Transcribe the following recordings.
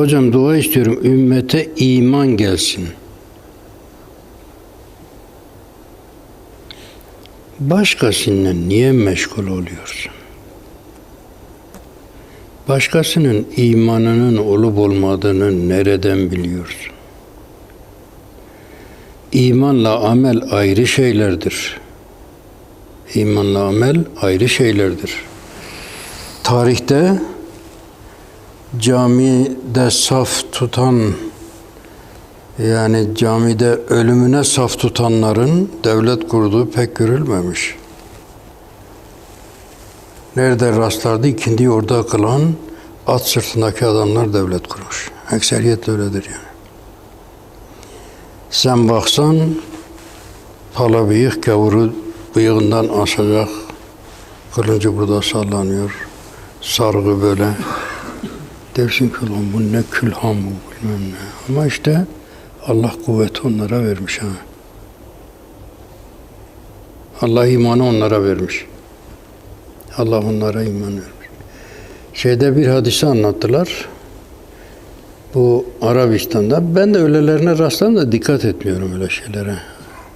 Hocam dua istiyorum ümmete iman gelsin. Başkasıyla niye meşgul oluyorsun? Başkasının imanının olup olmadığını nereden biliyorsun? İmanla amel ayrı şeylerdir. İmanla amel ayrı şeylerdir. Tarihte camide saf tutan yani camide ölümüne saf tutanların devlet kurduğu pek görülmemiş. Nerede rastlardı ikindi orada kılan at sırtındaki adamlar devlet kurmuş. Ekseriyetle öyledir yani. Sen baksan pala bıyık gavuru bıyığından asacak. Kılıncı burada sallanıyor. Sargı böyle. Dersin bu ne külhan bu bilmem ne. Ama işte Allah kuvveti onlara vermiş ha. Allah imanı onlara vermiş. Allah onlara iman vermiş. Şeyde bir hadisi anlattılar. Bu Arabistan'da. Ben de öylelerine rastladım da dikkat etmiyorum öyle şeylere.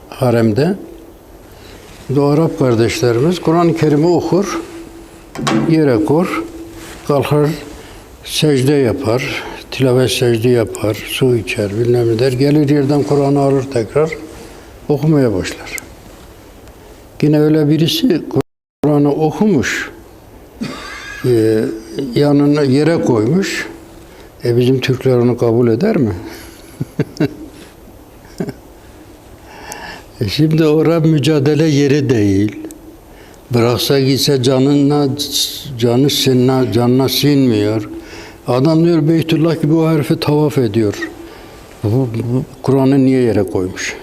Haremde. Bu Arap kardeşlerimiz Kur'an-ı Kerim'i okur, yere kor, kalkar, secde yapar, tilavet secde yapar, su içer, bilmem ne der. Gelir yerden Kur'an'ı alır tekrar, okumaya başlar. Yine öyle birisi Kur'an'ı okumuş, e, yanına yere koymuş. E bizim Türkler onu kabul eder mi? e şimdi orada mücadele yeri değil. Bıraksa gitse canına, canı sinna, canına sinmiyor. Adam diyor Beytullah gibi o herifi tavaf ediyor. Bu, Kur'an'ı niye yere koymuş?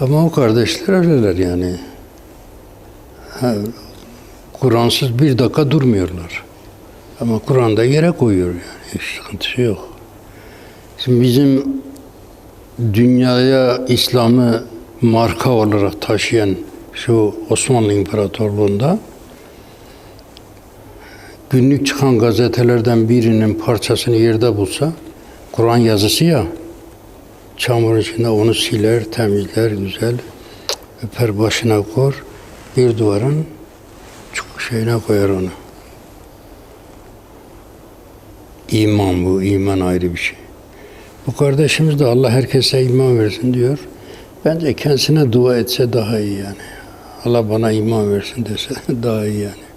Ama o kardeşler öyleler yani. Kur'ansız bir dakika durmuyorlar. Ama Kur'an'da yere koyuyor yani. Hiç sıkıntısı yok. Şimdi bizim dünyaya İslam'ı marka olarak taşıyan şu Osmanlı İmparatorluğu'nda günlük çıkan gazetelerden birinin parçasını yerde bulsa Kur'an yazısı ya çamur içinde onu siler, temizler, güzel öper başına koyar bir duvarın şeyine koyar onu. İman bu, iman ayrı bir şey. Bu kardeşimiz de Allah herkese iman versin diyor. Bence kendisine dua etse daha iyi yani. Allah bana iman versin dese daha iyi yani.